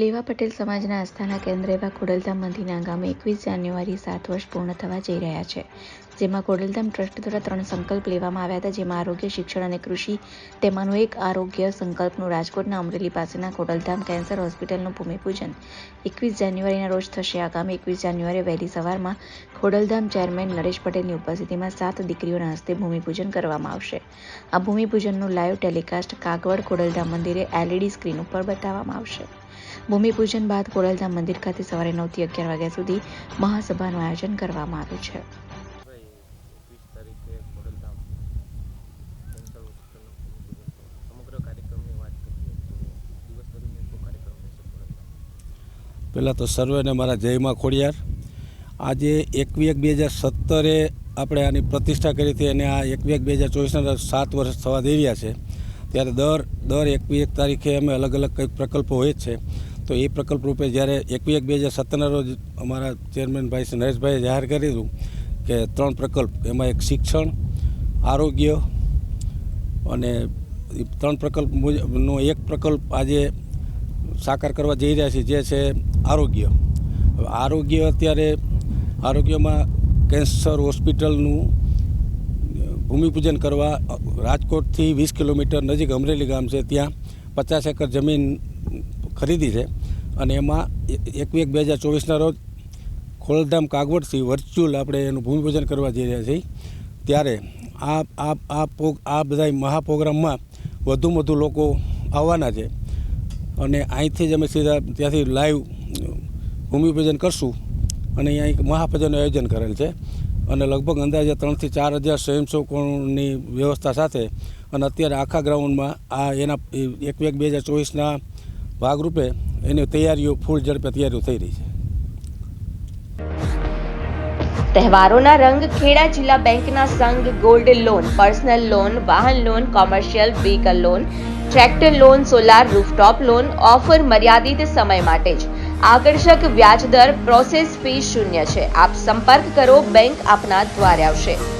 લેવા પટેલ સમાજના આસ્થાના કેન્દ્ર એવા ખોડલધામ મંદિરના ગામે એકવીસ જાન્યુઆરી સાત વર્ષ પૂર્ણ થવા જઈ રહ્યા છે. જેમાં ખોડલધામ ટ્રસ્ટ દ્વારા ત્રણ સંકલ્પ લેવામાં આવ્યા હતા. જેમાં આરોગ્ય, શિક્ષણ અને કૃષિ તેમાંનો એક આરોગ્ય સંકલ્પનું રાજકોટના અમરેલી પાસેના ખોડલધામ કેન્સર હોસ્પિટલનું ભૂમિપૂજન. એકવીસ જાન્યુઆરીના રોજ થશે. આગામી એકવીસ જાન્યુઆરી વહેલી સવારમાં ખોડલધામ ચેરમેન નરેશ પટેલની ઉપસ્થિતિમાં સાત દીકરીઓના હસ્તે ભૂમિપૂજન કરવામાં આવશે. આ ભૂમિપૂજનનું લાઈવ ટેલિકાસ્ટ કાગવડ ખોડલધામ મંદિરે એલઈડી સ્ક્રીન ઉપર બતાવવામાં આવશે. ભૂમિપૂજન બાદ કોડલધામ મંદિર ખાતે સવારે નવથી અગિયાર વાગ્યા સુધી મહાસભાનું આયોજન કરવામાં આવ્યું છે. પહેલાં તો સર્વેને મારા જયમાં ખોડિયાર. આજે એકવી એક બે હજાર સત્તરે આપણે આની પ્રતિષ્ઠા કરી હતી અને આ એકવી એક બે હજાર ચોવીસના સાત વર્ષ થવા દેવ્યા છે. ત્યારે દર દર એકવી એક તારીખે અમે અલગ અલગ કંઈક પ્રકલ્પો હોય જ છે. તો એ પ્રકલ્પ રૂપે જ્યારે એકવી એક બે હજાર સત્તરના રોજ અમારા ચેરમેન ભાઈ શ્રી નરેશભાઈએ જાહેર કર્યું કે ત્રણ પ્રકલ્પ, એમાં એક શિક્ષણ, આરોગ્ય અને ત્રણ પ્રકલ્પ મુજબનો એક પ્રકલ્પ આજે સાકાર કરવા જઈ રહ્યા છે જે છે આરોગ્ય. આરોગ્ય અત્યારે આરોગ્યમાં કેન્સર હોસ્પિટલનું ભૂમિપૂજન કરવા રાજકોટથી વીસ કિલોમીટર નજીક અમરેલી ગામ છે, ત્યાં પચાસ એકર જમીન ખરીદી છે. અને એમાં એકવી એક બે હજાર ચોવીસના રોજ ખોલધામ કાગવડથી વર્ચ્યુઅલ આપણે એનું ભૂમિપૂજન કરવા જઈ રહ્યા છીએ. ત્યારે આ આ આ પ્રો આ બધા મહાપ્રોગ્રામમાં વધુમાં વધુ લોકો આવવાના છે. અને અહીંથી જ અમે સીધા ત્યાંથી લાઈવ ભૂમિપૂજન કરશું. અને અહીંયા એક મહાપૂજનનું આયોજન કરેલ છે. અને લગભગ અંદાજે ત્રણથી ચાર હજાર સ્વયંસેવકોની વ્યવસ્થા સાથે અને અત્યારે આખા ગ્રાઉન્ડમાં આ એના એક એક બે હજાર ચોવીસના ભાગરૂપે એની તૈયારીઓ ફૂલ ઝડપે તૈયારીઓ થઈ રહી છે. તહેવારોના રંગ ખેડા જિલ્લા બેંકના સંઘ ગોલ્ડ લોન, પર્સનલ લોન, વાહન loan, commercial vehicle loan, tractor loan, solar rooftop loan, offer મર્યાદિત સમય માટે જ. આકર્ષક વ્યાજદર પ્રોસેસ ફી શૂન્ય છે. આપ સંપર્ક કરો, બેંક આપના દ્વારે આવશે.